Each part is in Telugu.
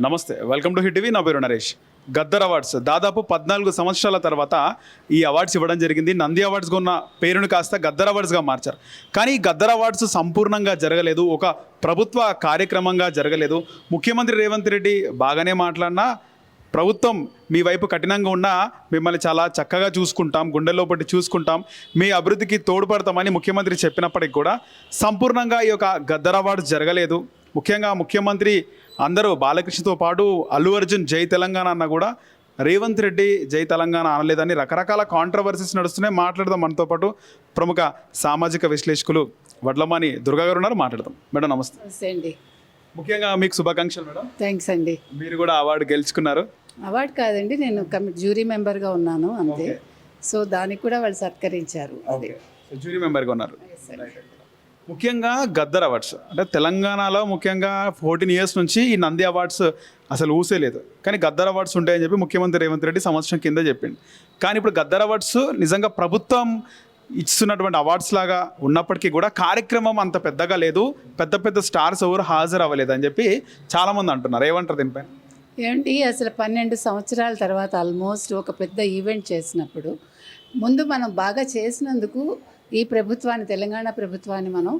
నమస్తే వెల్కమ్ టు హిట్ టీవీ. నా పేరు నరేష్. గద్దర్ అవార్డ్స్. దాదాపు పద్నాలుగు సంవత్సరాల తర్వాత ఈ అవార్డ్స్ ఇవ్వడం జరిగింది. నంది అవార్డ్స్గా ఉన్న పేరును కాస్త గద్దర్ అవార్డ్స్గా మార్చారు. కానీ ఈ గద్దర్ అవార్డ్స్ సంపూర్ణంగా జరగలేదు. ఒక ప్రభుత్వ కార్యక్రమంగా జరగలేదు. ముఖ్యమంత్రి రేవంత్ రెడ్డి బాగానే మాట్లాడినా ప్రభుత్వం మీ వైపు కఠినంగా ఉన్నా మిమ్మల్ని చాలా చక్కగా చూసుకుంటాం గుండెల్లో పట్టి చూసుకుంటాం. మీ అభివృద్ధికి తోడ్పడతామని ముఖ్యమంత్రి చెప్పినప్పటికి కూడా సంపూర్ణంగా ఈ యొక్క గద్దర్ అవార్డ్స్ జరగలేదు. ముఖ్యంగా ముఖ్యమంత్రి అందరూ బాలకృష్ణతో పాటు అల్లు అర్జున్ జై తెలంగాణ అన్న కూడా రేవంత్ రెడ్డి జై తెలంగాణ అనలేదని రకరకాల కాంట్రవర్సీస్ నడుస్తున్నాయి. మాట్లాడదాం మనతో పాటు ప్రముఖ సామాజిక విశ్లేషకులు వడ్లమాని దుర్గా గారు ఉన్నారు. మాట్లాడదాం. మేడం నమస్తే. అండి. ముఖ్యంగా మీకు శుభాకాంక్షలు మేడం. థ్యాంక్స్ అండి. మీరు కూడా అవార్డు గెలుచుకున్నారు. అవార్డు కాదండి నేను జ్యూరీ మెంబర్గా ఉన్నాను అంతే. సో దానికి కూడా వాళ్ళు సత్కరించారు జ్యూరీ మెంబర్గా ఉన్నారు. ముఖ్యంగా గద్దర్ అవార్డ్స్. అంటే తెలంగాణలో ముఖ్యంగా ఫోర్టీన్ ఇయర్స్ నుంచి ఈ నంది అవార్డ్స్ అసలు ఊసేలేదు కానీ గద్దర్ అవార్డ్స్ ఉంటాయని చెప్పి ముఖ్యమంత్రి రేవంత్ రెడ్డి సంవత్సరం కింద చెప్పింది కానీ ఇప్పుడు గద్దర్ అవార్డ్స్ నిజంగా ప్రభుత్వం ఇస్తున్నటువంటి అవార్డ్స్ లాగా ఉన్నప్పటికీ కూడా కార్యక్రమం అంత పెద్దగా లేదు. పెద్ద పెద్ద స్టార్స్ ఎవరు హాజరు అవ్వలేదు అని చెప్పి చాలామంది అంటున్నారు. ఏమంటారు దీనిపైన ఏమిటి అసలు పన్నెండు సంవత్సరాల తర్వాత ఆల్మోస్ట్ ఒక పెద్ద ఈవెంట్ చేసినప్పుడు ముందు మనం బాగా చేసినందుకు ఈ ప్రభుత్వాన్ని తెలంగాణ ప్రభుత్వాన్ని మనం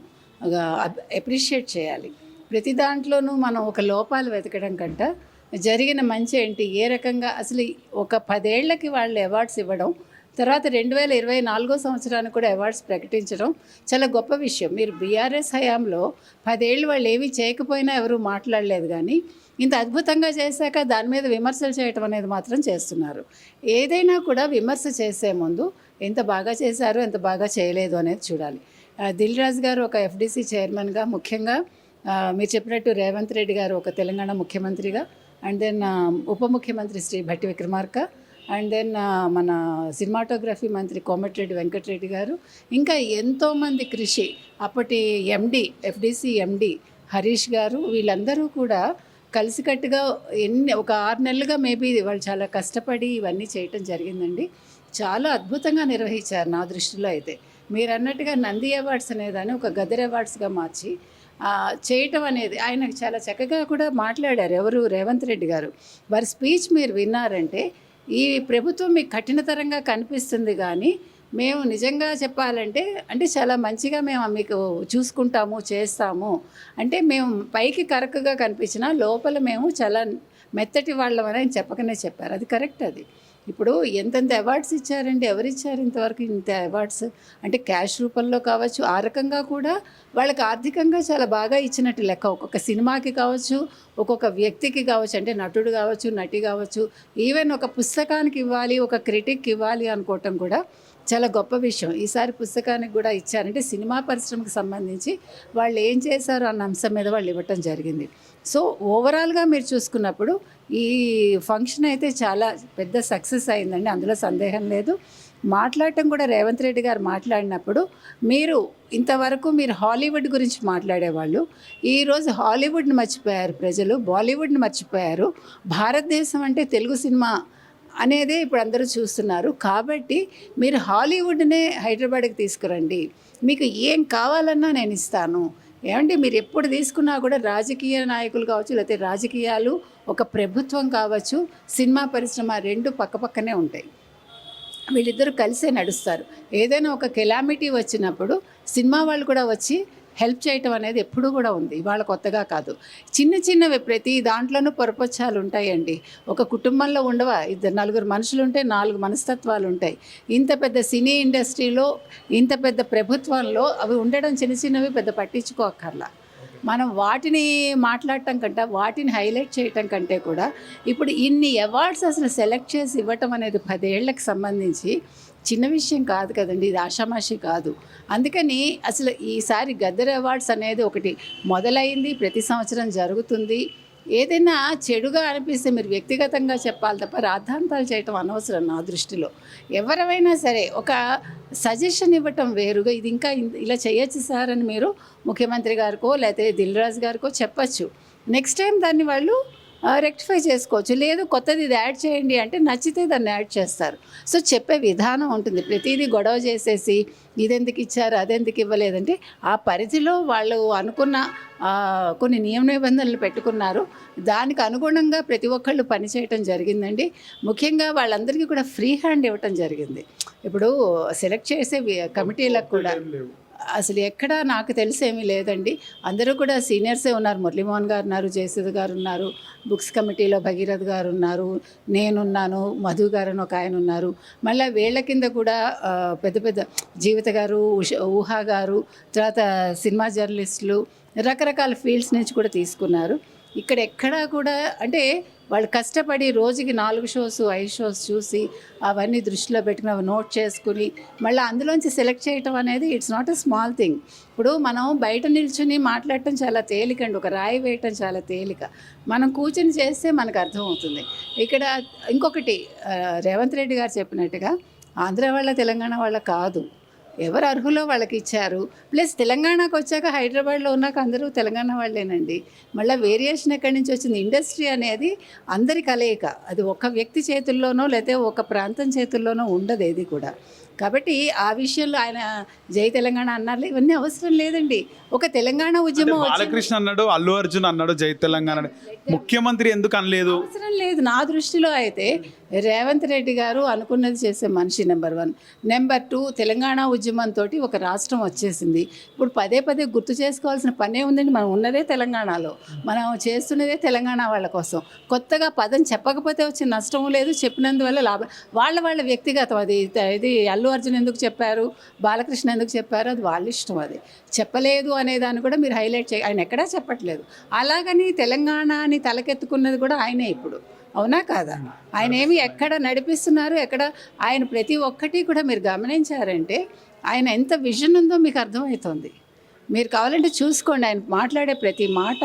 అప్రిషియేట్ చేయాలి. ప్రతి దాంట్లోనూ మనం ఒక లోపాలు వెతకడం కంట జరిగిన మంచి ఏంటి? ఏ రకంగా అసలు ఒక పదేళ్ళకి వాళ్ళు అవార్డ్స్ ఇవ్వడం తర్వాత రెండు వేల ఇరవై నాలుగో సంవత్సరానికి కూడా అవార్డ్స్ ప్రకటించడం చాలా గొప్ప విషయం. మీరు బీఆర్ఎస్ హయాంలో పదేళ్ళు వాళ్ళు ఏమీ చేయకపోయినా ఎవరు మాట్లాడలేదు కానీ ఇంత అద్భుతంగా చేశాక దాని మీద విమర్శలు చేయటం అనేది మాత్రం చేస్తున్నారు. ఏదైనా కూడా విమర్శ చేసే ముందు ఎంత బాగా చేశారు ఎంత బాగా చేయలేదు అనేది చూడాలి. దిల్ రాజు గారు ఒక ఎఫ్డీసీ చైర్మన్గా ముఖ్యంగా మీరు చెప్పినట్టు రేవంత్ రెడ్డి గారు ఒక తెలంగాణ ముఖ్యమంత్రిగా అండ్ దెన్ ఉప ముఖ్యమంత్రి శ్రీ భట్టి విక్రమార్క అండ్ దెన్ మన సినిమాటోగ్రఫీ మంత్రి కోమటిరెడ్డి వెంకటరెడ్డి గారు ఇంకా ఎంతోమంది కృషి అప్పటి ఎండి ఎఫ్డిసి ఎండి హరీష్ గారు వీళ్ళందరూ కూడా కలిసికట్టుగా ఎన్ని ఒక ఆరు నెలలుగా మేబీ వాళ్ళు చాలా కష్టపడి ఇవన్నీ చేయటం జరిగిందండి. చాలా అద్భుతంగా నిర్వహించారు నా దృష్టిలో అయితే. మీరు అన్నట్టుగా నంది అవార్డ్స్ అనేదాన్ని ఒక గదర్ అవార్డ్స్గా మార్చి చేయటం అనేది ఆయన చాలా చక్కగా కూడా మాట్లాడారు ఎవరు? రేవంత్ రెడ్డి గారు. వారి స్పీచ్ మీరు విన్నారంటే ఈ ప్రభుత్వం మీకు కఠినతరంగా కనిపిస్తుంది కానీ మేము నిజంగా చెప్పాలంటే అంటే చాలా మంచిగా మేము మీకు చూసుకుంటాము చేస్తాము. అంటే మేము పైకి కరెక్ట్గా కనిపించినా లోపల మేము చాలా మెత్తటి వాళ్ళమని చెప్పకనే చెప్పారు. అది కరెక్ట్ అది. ఇప్పుడు ఎంతెంత అవార్డ్స్ ఇచ్చారండి? ఎవరు ఇచ్చారు ఇంతవరకు ఇంత అవార్డ్స్ అంటే క్యాష్ రూపంలో కావచ్చు ఆ రకంగా కూడా వాళ్ళకి ఆర్థికంగా చాలా బాగా ఇచ్చినట్టు లెక్క. ఒక్కొక్క సినిమాకి కావచ్చు ఒక్కొక్క వ్యక్తికి కావచ్చు అంటే నటుడు కావచ్చు నటి కావచ్చు ఈవెన్ ఒక పుస్తకానికి ఇవ్వాలి ఒక క్రిటిక్ ఇవ్వాలి అనుకోవటం కూడా చాలా గొప్ప విషయం. ఈసారి పుస్తకానికి కూడా ఇచ్చారంటే సినిమా పరిశ్రమకు సంబంధించి వాళ్ళు ఏం చేశారు అన్న అంశం మీద వాళ్ళు ఇవ్వటం జరిగింది. సో ఓవరాల్గా మీరు చూసుకున్నప్పుడు ఈ ఫంక్షన్ అయితే చాలా పెద్ద సక్సెస్ అయిందండి అందులో సందేహం లేదు. మాట్లాడటం కూడా రేవంత్ రెడ్డి గారు మాట్లాడినప్పుడు మీరు ఇంతవరకు మీరు హాలీవుడ్ గురించి మాట్లాడేవాళ్ళు. ఈరోజు హాలీవుడ్ని మర్చిపోయారు ప్రజలు బాలీవుడ్ని మర్చిపోయారు. భారతదేశం అంటే తెలుగు సినిమా అనేదే ఇప్పుడు అందరూ చూస్తున్నారు. కాబట్టి మీరు హాలీవుడ్నే హైదరాబాద్కి తీసుకురండి. మీకు ఏం కావాలన్నా నేను ఇస్తాను. ఏమంటే మీరు ఎప్పుడు తీసుకున్నా కూడా రాజకీయ నాయకులు కావచ్చు లేకపోతే రాజకీయాలు ఒక ప్రభుత్వం కావచ్చు సినిమా పరిశ్రమ రెండు పక్కపక్కనే ఉంటాయి. వీళ్ళిద్దరూ కలిసే నడుస్తారు. ఏదైనా ఒక కెలామిటీ వచ్చినప్పుడు సినిమా వాళ్ళు కూడా వచ్చి హెల్ప్ చేయటం అనేది ఎప్పుడూ కూడా ఉంది. ఇవాళ కొత్తగా కాదు. చిన్న చిన్నవి ప్రతి దాంట్లోనూ పొరపచ్చాలు ఉంటాయండి. ఒక కుటుంబంలో ఉండవా? ఇద్దరు నలుగురు మనుషులు ఉంటే నాలుగు మనస్తత్వాలు ఉంటాయి. ఇంత పెద్ద సినీ ఇండస్ట్రీలో ఇంత పెద్ద ప్రభుత్వంలో అవి ఉండడం చిన్న చిన్నవి పెద్ద పట్టించుకోకర్లా మనం వాటిని మాట్లాడటం కంటే వాటిని హైలైట్ చేయటం కంటే కూడా ఇప్పుడు ఇన్ని అవార్డ్స్ అసలు సెలెక్ట్ చేసి ఇవ్వటం అనేది పదేళ్ళకు సంబంధించి చిన్న విషయం కాదు కదండి. ఇది ఆషామాషి కాదు. అందుకని అసలు ఈసారి గద్దర్ అవార్డ్స్ అనేది ఒకటి మొదలైంది ప్రతి సంవత్సరం జరుగుతుంది. ఏదైనా చెడుగా అనిపిస్తే మీరు వ్యక్తిగతంగా చెప్పాలి తప్ప రాద్ధాంతాలు చేయటం అనవసరం నా దృష్టిలో. ఎవరైనా సరే ఒక సజెషన్ ఇవ్వటం వేరుగా ఇది ఇంకా ఇలా చేయొచ్చు సార్ అని మీరు ముఖ్యమంత్రి గారికో లేకపోతే దిల్ రాజు గారికో చెప్పచ్చు. నెక్స్ట్ టైం దాన్ని వాళ్ళు రెక్టిఫై చేసుకోవచ్చు. లేదు కొత్తది ఇది యాడ్ చేయండి అంటే నచ్చితే దాన్ని యాడ్ చేస్తారు. సో చెప్పే విధానం ఉంటుంది. ప్రతిదీ గొడవ చేసేసి ఇదెందుకు ఇచ్చారు? అదెందుకు ఇవ్వలేదంటే ఆ పరిధిలో వాళ్ళు అనుకున్న కొన్ని నియమ నిబంధనలు పెట్టుకున్నారు. దానికి అనుగుణంగా ప్రతి ఒక్కళ్ళు పనిచేయటం జరిగిందండి. ముఖ్యంగా వాళ్ళందరికీ కూడా ఫ్రీ హ్యాండ్ ఇవ్వటం జరిగింది. ఇప్పుడు సెలెక్ట్ చేసే కమిటీలకు కూడా అసలు ఎక్కడ నాకు తెలిసేమీ లేదండి. అందరూ కూడా సీనియర్సే ఉన్నారు. మురళీమోహన్ గారు ఉన్నారు జయసుధ గారు ఉన్నారు బుక్స్ కమిటీలో భగీరథ్ గారు ఉన్నారు నేనున్నాను మధు గారు అని ఒక ఆయన ఉన్నారు. మళ్ళీ వీళ్ళ కింద కూడా పెద్ద పెద్ద జీవిత గారు ఉష ఊహా గారు తర్వాత సినిమా జర్నలిస్టులు రకరకాల ఫీల్డ్స్ నుంచి కూడా తీసుకున్నారు. ఇక్కడ ఎక్కడా కూడా అంటే వాళ్ళు కష్టపడి రోజుకి నాలుగు షోస్ ఐదు షోస్ చూసి అవన్నీ దృష్టిలో పెట్టుకుని అవి నోట్ చేసుకుని మళ్ళీ అందులోంచి సెలెక్ట్ చేయటం అనేది it's not a small thing. ఇప్పుడు మనం బయట నిల్చుని మాట్లాడటం చాలా తేలిక అండి. ఒక రాయి వేయటం చాలా తేలిక. మనం కూర్చుని చేస్తే మనకు అర్థమవుతుంది. ఇక్కడ ఇంకొకటి రేవంత్ రెడ్డి గారు చెప్పినట్టుగా ఆంధ్ర వాళ్ళ తెలంగాణ వాళ్ళ కాదు. ఎవరు అర్హులో వాళ్ళకి ఇచ్చారు ప్లస్ తెలంగాణకు వచ్చాక హైదరాబాద్లో ఉన్నాక అందరూ తెలంగాణ వాళ్ళేనండి. మళ్ళీ వేరియేషన్ ఎక్కడి నుంచి వచ్చింది? ఇండస్ట్రీ అనేది అందరి కలయిక. అది ఒక వ్యక్తి చేతుల్లోనో లేకపోతే ఒక ప్రాంతం చేతుల్లోనో ఉండదు ఏది కూడా. కాబట్టి ఆ విషయంలో ఆయన జై తెలంగాణ అన్నారు ఇవన్నీ అవసరం లేదండి. ఒక తెలంగాణ ఉద్యమం. బాలకృష్ణ అన్నాడు అల్లు అర్జున్ అన్నాడు జై తెలంగాణ. ముఖ్యమంత్రి ఎందుకు అనలేదు? అవసరం లేదు. నా దృష్టిలో అయితే రేవంత్ రెడ్డి గారు అనుకున్నది చేసే మనిషి number one. Number two Telangana ఉద్యమంతో ఒక రాష్ట్రం వచ్చేసింది. ఇప్పుడు పదే పదే గుర్తు చేసుకోవాల్సిన పనే ఉందండి. మనం ఉన్నదే తెలంగాణలో. మనం చేస్తున్నదే తెలంగాణ వాళ్ళ కోసం. కొత్తగా పదం చెప్పకపోతే వచ్చే నష్టం లేదు. చెప్పినందువల్ల లాభం. వాళ్ళ వాళ్ళ వ్యక్తిగతం అది ఇది అల్లు అర్జున్ ఎందుకు చెప్పారు? బాలకృష్ణ ఎందుకు చెప్పారు? అది వాళ్ళ ఇష్టం అది. చెప్పలేదు అనే దాన్ని కూడా మీరు హైలైట్ చేయ ఆయన ఎక్కడా చెప్పట్లేదు. అలాగని తెలంగాణ అని తలకెత్తుకున్నది కూడా ఆయనే ఇప్పుడు. అవునా కాదా? ఆయన ఏమి ఎక్కడ నడిపిస్తున్నారు? ఎక్కడ ఆయన ప్రతి ఒక్కటి కూడా మీరు గమనించారంటే ఆయన ఎంత విజన్ ఉందో మీకు అర్థమవుతుంది. మీరు కావాలంటే చూసుకోండి. ఆయన మాట్లాడే ప్రతి మాట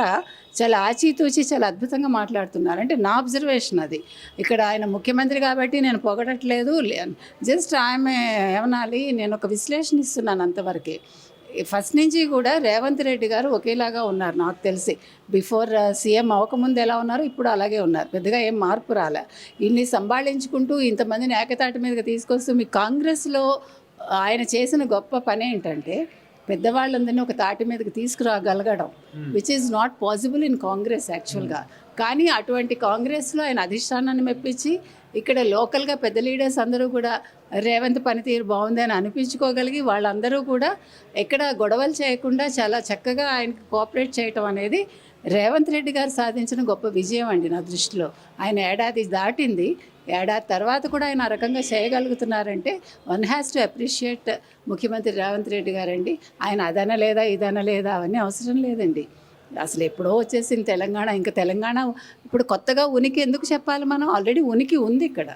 చాలా ఆచితూచి చాలా అద్భుతంగా మాట్లాడుతున్నారు. అంటే నా అబ్జర్వేషన్ అది. ఇక్కడ ఆయన ముఖ్యమంత్రి కాబట్టి నేను పొగడట్లేదు. జస్ట్ ఆమె ఏమనాలి నేను ఒక విశ్లేషణ ఇస్తున్నాను అంతవరకే. ఫస్ట్ నుంచి కూడా రేవంత్ రెడ్డి గారు ఒకేలాగా ఉన్నారు నాకు తెలిసి. బిఫోర్ సీఎం uh, అవ్వకముందు ఎలా ఉన్నారో ఇప్పుడు అలాగే ఉన్నారు. పెద్దగా ఏం మార్పు రాలే. ఇన్ని సంభాళించుకుంటూ ఇంతమందిని ఏకతాటి మీదకి తీసుకొస్తూ మీ కాంగ్రెస్లో ఆయన చేసిన గొప్ప పని ఏంటంటే పెద్దవాళ్ళందరినీ ఒక తాటి మీదకి తీసుకురాగలగడం which is not possible in Congress యాక్చువల్గా కానీ అటువంటి కాంగ్రెస్లో ఆయన అధిష్టానాన్ని మెప్పించి ఇక్కడ లోకల్గా పెద్ద లీడర్స్ అందరూ కూడా రేవంత్ పనితీరు బాగుంది అని అనిపించుకోగలిగి వాళ్ళందరూ కూడా ఎక్కడ గొడవలు చేయకుండా చాలా చక్కగా ఆయనకి కోఆపరేట్ చేయటం అనేది రేవంత్ రెడ్డి గారు సాధించిన గొప్ప విజయం అండి నా దృష్టిలో. ఆయన ఏడాది దాటింది. ఏడాది తర్వాత కూడా ఆయన ఆ రకంగా చేయగలుగుతున్నారంటే వన్ హ్యాస్ టు అప్రిషియేట్ ముఖ్యమంత్రి రేవంత్ రెడ్డి గారండి. ఆయన అదన లేదా ఇదన లేదా అవన్నీ అవసరం లేదండి. అసలు ఎప్పుడో వచ్చేసింది తెలంగాణ. ఇంకా తెలంగాణ ఇప్పుడు కొత్తగా ఉనికి ఎందుకు చెప్పాలి మనం? ఆల్రెడీ ఉనికి ఉంది ఇక్కడ.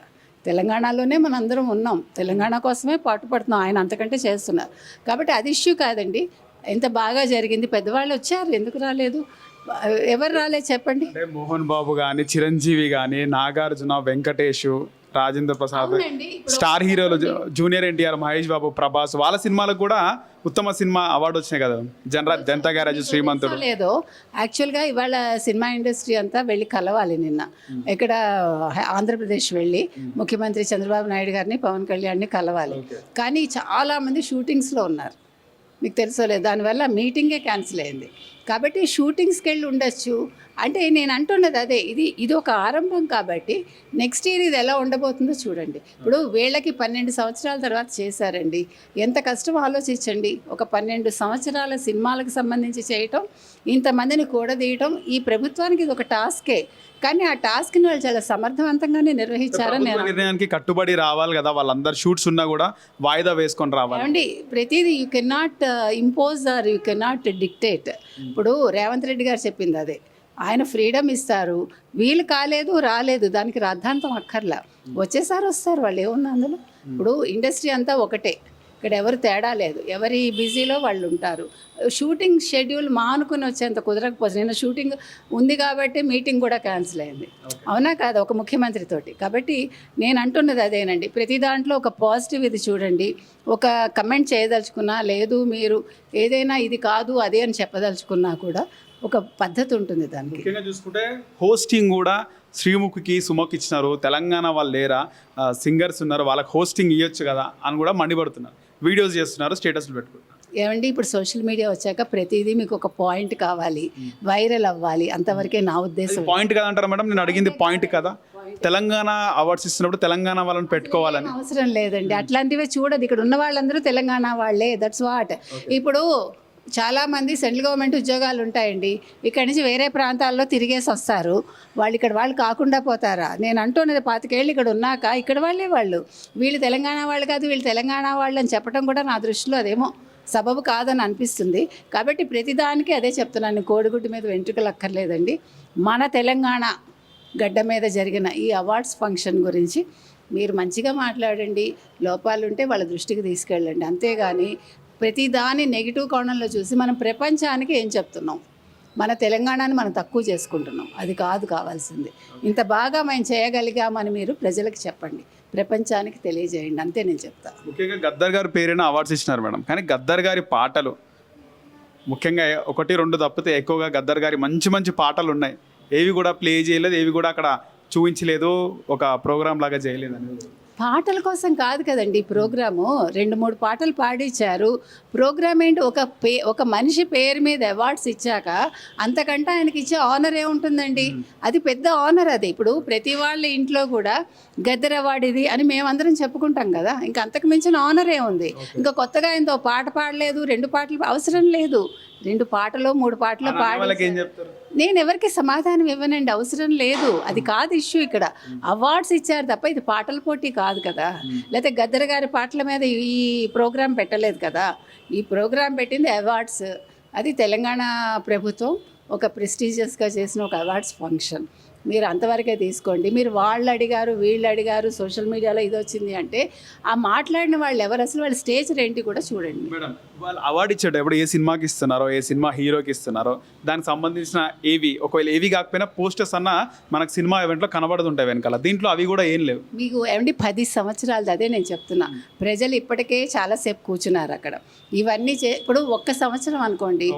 తెలంగాణలోనే మనం అందరం ఉన్నాం. తెలంగాణ కోసమే పాటుపడుతున్నాం ఆయన అంతకంటే చేస్తున్నారు. కాబట్టి అది ఇష్యూ కాదండి. ఎంత బాగా జరిగింది? పెద్దవాళ్ళు వచ్చారు. ఎందుకు రాలేదు? ఎవరు రాలేదు చెప్పండి. అంటే మోహన్ బాబు కానీ చిరంజీవి కానీ నాగార్జున వెంకటేష్ రాజేంద్ర ప్రసాద్ స్టార్ హీరోలు జూనియర్ ఎన్టీఆర్ మహేష్ బాబు ప్రభాస్ వాళ్ళ సినిమాలకు కూడా ఉత్తమ సినిమా అవార్డు వచ్చినాయి కదా. జనరా జనతా గ్యారేజ్ శ్రీమంతుడు. లేదో? యాక్చువల్గా ఇవాళ సినిమా ఇండస్ట్రీ అంతా వెళ్ళి కలవాలి నిన్న. ఇక్కడ ఆంధ్రప్రదేశ్ వెళ్ళి ముఖ్యమంత్రి చంద్రబాబు నాయుడు గారిని పవన్ కళ్యాణ్ని కలవాలి. కానీ చాలా మంది షూటింగ్స్లో ఉన్నారు. మీకు తెలుసో లేదు? దానివల్ల మీటింగే క్యాన్సిల్ అయింది. కాబట్టి షూటింగ్స్కి వెళ్ళి ఉండొచ్చు. అంటే నేను అంటున్నది అదే ఇది ఇది ఒక ఆరంభం కాబట్టి నెక్స్ట్ ఇయర్ ఇది ఎలా ఉండబోతుందో చూడండి. ఇప్పుడు వీళ్ళకి పన్నెండు సంవత్సరాల తర్వాత చేశారండి. ఎంత కష్టం ఆలోచించండి. ఒక పన్నెండు సంవత్సరాల సినిమాలకు సంబంధించి చేయటం ఇంతమందిని కూడదీయటం ఈ ప్రభుత్వానికి ఇది ఒక టాస్కే. కానీ ఆ టాస్క్ని వాళ్ళు చాలా సమర్థవంతంగానే నిర్వహించారని నిర్ణయానికి కట్టుబడి రావాలి కదా వాళ్ళందరు షూట్స్ ఉన్నా కూడా వాయిదా వేసుకొని రావాలి. ఏమండి ప్రతిదీ you can not impose or you can not dictate ఇప్పుడు రేవంత్ రెడ్డి గారు చెప్పింది అదే. ఆయన ఫ్రీడమ్ ఇస్తారు. వీలు కాలేదు రాలేదు. దానికి రాద్ధాంతం అక్కర్లా. వచ్చేసారి వస్తారు. వాళ్ళు ఏమున్నా అందులో? ఇప్పుడు ఇండస్ట్రీ అంతా ఒకటే. ఇక్కడ ఎవరు తేడా లేదు. ఎవరి బిజీలో వాళ్ళు ఉంటారు. షూటింగ్ షెడ్యూల్ మానుకుని వచ్చేంత కుదరకపోతే నిన్న షూటింగ్ ఉంది కాబట్టి మీటింగ్ కూడా క్యాన్సిల్ అయింది. అవునా కాదు ఒక ముఖ్యమంత్రి తోటి. కాబట్టి నేను అంటున్నది అదేనండి. ప్రతి దాంట్లో ఒక పాజిటివ్ ఇది చూడండి. ఒక కమెంట్ చేయదలుచుకున్నా లేదు మీరు ఏదైనా ఇది కాదు అదే అని చెప్పదలుచుకున్నా కూడా ఒక పద్ధతి ఉంటుంది దానికి. ముఖ్యంగా చూసుకుంటే హోస్టింగ్ కూడా శ్రీముఖికి సుమకి ఇచ్చినారు తెలంగాణ వాళ్ళు లేరా? సింగర్స్ ఉన్నారు. వాళ్ళకి హోస్టింగ్ ఇవ్వచ్చు కదా అని కూడా మండిపడుతున్నారు. వీడియోస్ చేస్తున్నారు స్టేటస్లు పెట్టుకుంటున్నారు. ఏమండి ఇప్పుడు సోషల్ మీడియా వచ్చాక ప్రతిదీ మీకు ఒక పాయింట్ కావాలి వైరల్ అవ్వాలి అంతవరకే నా ఉద్దేశం. పాయింట్ కదా అంటారా మేడం? నేను అడిగింది పాయింట్ కదా. తెలంగాణ అవార్డ్స్ ఇస్తున్నప్పుడు తెలంగాణ వాళ్ళని పెట్టుకోవాలని. అవసరం లేదండి. అట్లాంటివే చూడదు. ఇక్కడ ఉన్న వాళ్ళందరూ తెలంగాణ వాళ్ళే. దట్స్ వాట్ ఇప్పుడు చాలా మంది సెంట్రల్ గవర్నమెంట్ ఉద్యోగాలు ఉంటాయండి. ఇక్కడి నుంచి వేరే ప్రాంతాల్లో తిరిగేసి వస్తారు. వాళ్ళు ఇక్కడ వాళ్ళు కాకుండా పోతారా? నేను అంటున్నది పాతికేళ్ళు ఇక్కడ ఉన్నాక ఇక్కడ వాళ్ళే వాళ్ళు. వీళ్ళు తెలంగాణ వాళ్ళు కాదు వీళ్ళు తెలంగాణ వాళ్ళు అని చెప్పడం కూడా నా దృష్టిలో అదేమో సబబు కాదని అనిపిస్తుంది. కాబట్టి ప్రతిదానికి అదే చెప్తున్నాను. కోడిగుడ్డు మీద వెంట్రుకలు అక్కర్లేదండి. మన తెలంగాణ గడ్డ మీద జరిగిన ఈ అవార్డ్స్ ఫంక్షన్ గురించి మీరు మంచిగా మాట్లాడండి. లోపాలు ఉంటే వాళ్ళ దృష్టికి తీసుకెళ్ళండి. అంతేగాని ప్రతిదాని నెగిటివ్ కోణంలో చూసి మనం ప్రపంచానికి ఏం చెప్తున్నాం? మన తెలంగాణని మనం తక్కువ చేసుకుంటున్నాం. అది కాదు కావాల్సింది. ఇంత బాగా మేము చేయగలిగామని మీరు ప్రజలకు చెప్పండి. ప్రపంచానికి తెలియజేయండి. అంతే నేను చెప్తాను ముఖ్యంగా గద్దర్ గారు పేరైనా అవార్డ్స్ ఇచ్చినారు మేడం. కానీ గద్దర్ గారి పాటలు ముఖ్యంగా ఒకటి రెండు తప్పితే ఎక్కువగా గద్దర్ గారి మంచి మంచి పాటలు ఉన్నాయి. ఏవి కూడా ప్లే చేయలేదు ఏవి కూడా అక్కడ చూపించలేదు ఒక ప్రోగ్రామ్ లాగా చేయలేదు అనేది. పాటల కోసం కాదు కదండి ఈ ప్రోగ్రాము. రెండు మూడు పాటలు పాడించారు ప్రోగ్రామ్ ఏంటి? ఒక పే ఒక మనిషి పేరు మీద అవార్డ్స్ ఇచ్చాక అంతకంటే ఆయనకి ఇచ్చే ఆనర్ ఏముంటుందండి అది పెద్ద ఆనర్ అది. ఇప్పుడు ప్రతి వాళ్ళ ఇంట్లో కూడా గద్దర్ అవార్డు ఇది అని మేమందరం చెప్పుకుంటాం కదా. ఇంకా అంతకు మించిన ఆనర్ ఏముంది ఇంకా కొత్తగా ఆయనతో పాట పాడలేదు రెండు పాటలు అవసరం లేదు. రెండు పాటలు మూడు పాటలు పాడి నేను ఎవరికి సమాధానం ఇవ్వనండి అవసరం లేదు. అది కాదు ఇష్యూ ఇక్కడ. అవార్డ్స్ ఇచ్చారు తప్ప ఇది పాటల పోటీ కాదు కదా. లేకపోతే గద్దర్ గారి పాటల మీద ఈ ప్రోగ్రాం పెట్టలేదు కదా. ఈ ప్రోగ్రాం పెట్టింది అవార్డ్స్ అది తెలంగాణ ప్రభుత్వం ఒక ప్రెస్టీజియస్గా చేసిన ఒక అవార్డ్స్ ఫంక్షన్ మీరు అంతవరకే తీసుకోండి. మీరు వాళ్ళు అడిగారు వీళ్ళు అడిగారు సోషల్ మీడియాలో ఇది వచ్చింది అంటే ఆ మాట్లాడిన వాళ్ళు ఎవరు? అసలు వాళ్ళ స్టేజ్ రెంటి కూడా చూడండి. మేడం వాళ్ళు అవార్డు ఇచ్చేటప్పుడు ఏ సినిమాకి ఇస్తున్నారో ఏ సినిమా హీరోకి ఇస్తున్నారో దానికి సంబంధించిన ఏవి ఒకవేళ ఏవి కాకపోయినా పోస్టర్స్ అన్న మనకు సినిమా ఈవెంట్లో కనబడుతుంటాయి వెనకాల. దీంట్లో అవి కూడా ఏం లేవు. మీకు ఏమండి? పది సంవత్సరాలు అదే నేను చెప్తున్నా. ప్రజలు ఇప్పటికే చాలాసేపు కూర్చున్నారు అక్కడ. ఇవన్నీ చే ఇప్పుడు ఒక్క సంవత్సరం అనుకోండి.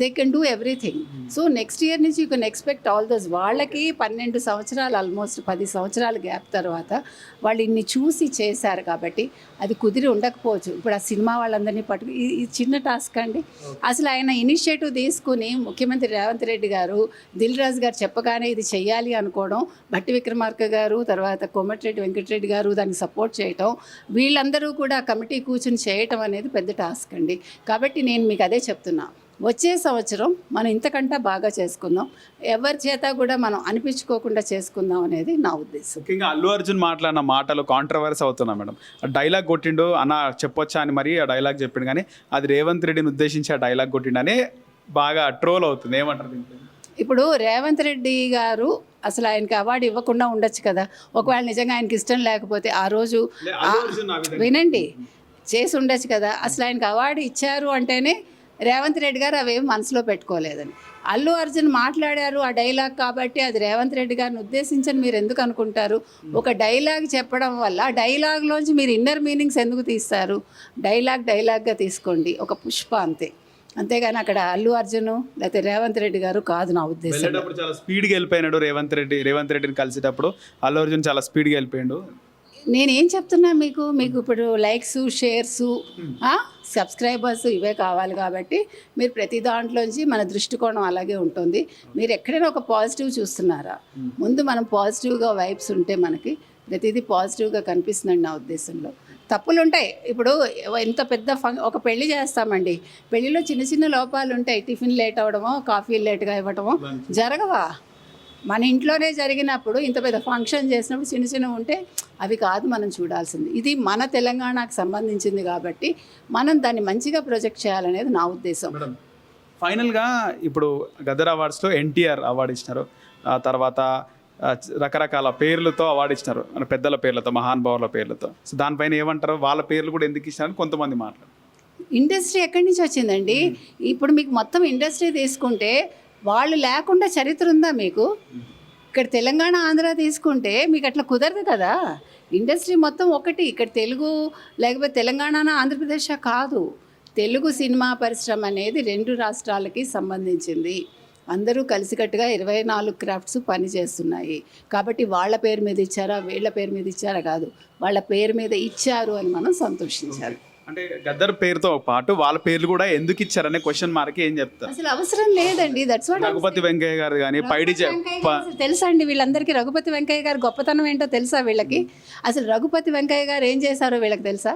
They can do everything so next year నుంచి you can expect all those వాళ్ళకి పన్నెండు సంవత్సరాలు ఆల్మోస్ట్ పది సంవత్సరాల గ్యాప్ తర్వాత వాళ్ళు ఇన్ని చూసి చేశారు కాబట్టి అది కుదిరి ఉండకపోవచ్చు. ఇప్పుడు ఆ సినిమా వాళ్ళందరినీ పట్టుకు ఈ- చిన్న టాస్క్ అండి. అసలు ఆయన ఇనిషియేటివ్ తీసుకుని ముఖ్యమంత్రి రేవంత్ రెడ్డి గారు దిల్ రాజు గారు చెప్పగానే ఇది చెయ్యాలి అనుకోవడం భట్టి విక్రమార్క గారు తర్వాత కోమటిరెడ్డి వెంకటరెడ్డి గారు దాన్ని సపోర్ట్ చేయటం వీళ్ళందరూ కూడా కమిటీ కూర్చుని చేయటం అనేది పెద్ద టాస్క్ అండి. కాబట్టి నేను మీకు అదే చెప్తున్నా. వచ్చే సంవత్సరం మనం ఇంతకంటే బాగా చేసుకుందాం. ఎవరి చేత కూడా మనం అనిపించుకోకుండా చేసుకుందాం అనేది నా ఉద్దేశం. ముఖ్యంగా అల్లు అర్జున్ మాట్లాడిన మాటలు కాంట్రవర్స్ అవుతున్నా మేడం. ఆ డైలాగ్ కొట్టిండు అన్న చెప్పొచ్చా అని మరి ఆ డైలాగ్ చెప్పిండు కానీ అది రేవంత్ రెడ్డిని ఉద్దేశించి ఆ డైలాగ్ కొట్టిండు అని బాగా ట్రోల్ అవుతుంది. ఏమంటారు ఇప్పుడు రేవంత్ రెడ్డి గారు అసలు ఆయనకి అవార్డు ఇవ్వకుండా ఉండొచ్చు కదా. ఒకవేళ నిజంగా ఆయనకి ఇష్టం లేకపోతే ఆ రోజు వినండి. చేసి ఉండొచ్చు కదా. అసలు ఆయనకి అవార్డు ఇచ్చారు అంటేనే రేవంత్ రెడ్డి గారు అవేమి మనసులో పెట్టుకోలేదని. అల్లు అర్జున్ మాట్లాడారు ఆ డైలాగ్ కాబట్టి అది రేవంత్ రెడ్డి గారిని ఉద్దేశించని మీరు ఎందుకు అనుకుంటారు? ఒక డైలాగ్ చెప్పడం వల్ల ఆ డైలాగ్లోంచి మీరు ఇన్నర్ మీనింగ్స్ ఎందుకు తీస్తారు? డైలాగ్ డైలాగ్గా తీసుకోండి ఒక పుష్ప అంతే. అంతేగాని అక్కడ అల్లు అర్జున్ లేకపోతే రేవంత్ రెడ్డి గారు కాదు నా ఉద్దేశం. చాలా స్పీడ్గా వెళ్ళిపోయినాడు రేవంత్ రెడ్డి రేవంత్ రెడ్డిని కలిసేటప్పుడు అల్లు అర్జున్ చాలా స్పీడ్గా వెళ్ళిపోయాడు. నేనేం చెప్తున్నా మీకు? మీకు ఇప్పుడు లైక్స్ షేర్స్ సబ్స్క్రైబర్స్ ఇవే కావాలి కాబట్టి మీరు ప్రతి దాంట్లోంచి మన దృష్టికోణం అలాగే ఉంటుంది. మీరు ఎక్కడైనా ఒక పాజిటివ్ చూస్తున్నారా? ముందు మనం పాజిటివ్గా వైబ్స్ ఉంటే మనకి ప్రతిదీ పాజిటివ్గా కనిపిస్తుందండి నా ఉద్దేశంలో. తప్పులు ఉంటాయి ఇప్పుడు ఎంత పెద్ద ఫంక్ ఒక పెళ్ళి చేస్తామండి. పెళ్ళిలో చిన్న చిన్న లోపాలు ఉంటాయి టిఫిన్ లేట్ అవ్వడమో కాఫీ లేట్గా ఇవ్వడమో జరగవా? మన ఇంట్లోనే జరిగినప్పుడు ఇంత పెద్ద ఫంక్షన్ చేసినప్పుడు చిన్న చిన్నవి ఉంటే అవి కాదు మనం చూడాల్సింది. ఇది మన తెలంగాణకు సంబంధించింది కాబట్టి మనం దాన్ని మంచిగా ప్రొజెక్ట్ చేయాలనేది నా ఉద్దేశం. ఫైనల్గా ఇప్పుడు గదర్ అవార్డ్స్లో ఎన్టీఆర్ అవార్డు ఇచ్చినారు. ఆ తర్వాత రకరకాల పేర్లతో అవార్డు ఇచ్చినారు. మన పెద్దల పేర్లతో మహానుభావుల పేర్లతో. సో దానిపైన ఏమంటారు? వాళ్ళ పేర్లు కూడా ఎందుకు ఇచ్చినారని కొంతమంది మాట్లాడు ఇండస్ట్రీ ఎక్కడి నుంచి వచ్చిందండి? ఇప్పుడు మీకు మొత్తం ఇండస్ట్రీ తీసుకుంటే వాళ్ళు లేకుండా చరిత్ర ఉందా మీకు? ఇక్కడ తెలంగాణ ఆంధ్ర తీసుకుంటే మీకు అట్లా కుదరదు కదా? ఇండస్ట్రీ మొత్తం ఒకటి. ఇక్కడ తెలుగు లేకపోతే తెలంగాణ ఆంధ్రప్రదేశ్ కాదు. తెలుగు సినిమా పరిశ్రమ అనేది రెండు రాష్ట్రాలకి సంబంధించింది. అందరూ కలిసికట్టుగా ఇరవై నాలుగు క్రాఫ్ట్స్ పనిచేస్తున్నాయి కాబట్టి వాళ్ళ పేరు మీద ఇచ్చారా వీళ్ళ పేరు మీద ఇచ్చారా కాదు. వాళ్ళ పేరు మీద ఇచ్చారు అని మనం సంతోషించాలి. అంటే గద్దర్ పేరుతో పాటు వాళ్ళ పేర్లు కూడా ఎందుకు ఇచ్చారనే క్వశ్చన్ మార్క్ ఏం చెప్తారు? అసలు అవసరం లేదండి దట్స్ వాట్ రఘుపతి వెంకయ్య గారు కానీ పైడి తెలుసా అండి వీళ్ళందరికీ. రఘుపతి వెంకయ్య గారు గొప్పతనం ఏంటో తెలుసా వీళ్ళకి? అసలు రఘుపతి వెంకయ్య గారు ఏం చేశారో వీళ్ళకి తెలుసా?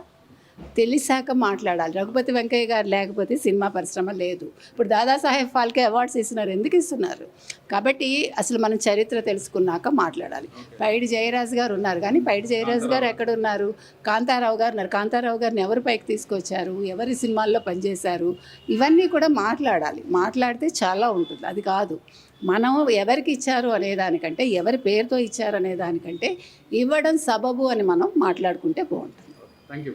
తెలిసాక మాట్లాడాలి. రఘుపతి వెంకయ్య గారు లేకపోతే సినిమా పరిశ్రమ లేదు. ఇప్పుడు దాదాసాహెబ్ ఫాల్కే అవార్డ్స్ ఇస్తున్నారు. ఎందుకు ఇస్తున్నారు? కాబట్టి అసలు మనం చరిత్ర తెలుసుకున్నాక మాట్లాడాలి. పైడి జయరాజు గారు ఉన్నారు కానీ పైడి జయరాజు గారు ఎక్కడ ఉన్నారు కాంతారావు గారు ఉన్నారు. కాంతారావు గారిని ఎవరు పైకి తీసుకొచ్చారు? ఎవరి సినిమాల్లో పనిచేశారు? ఇవన్నీ కూడా మాట్లాడాలి. మాట్లాడితే చాలా ఉంటుంది. అది కాదు. మనం ఎవరికి ఇచ్చారు అనే దానికంటే ఎవరి పేరుతో ఇచ్చారు అనే దానికంటే ఇవ్వడం సబబు అని మనం మాట్లాడుకుంటే బాగుంటుంది. Thank you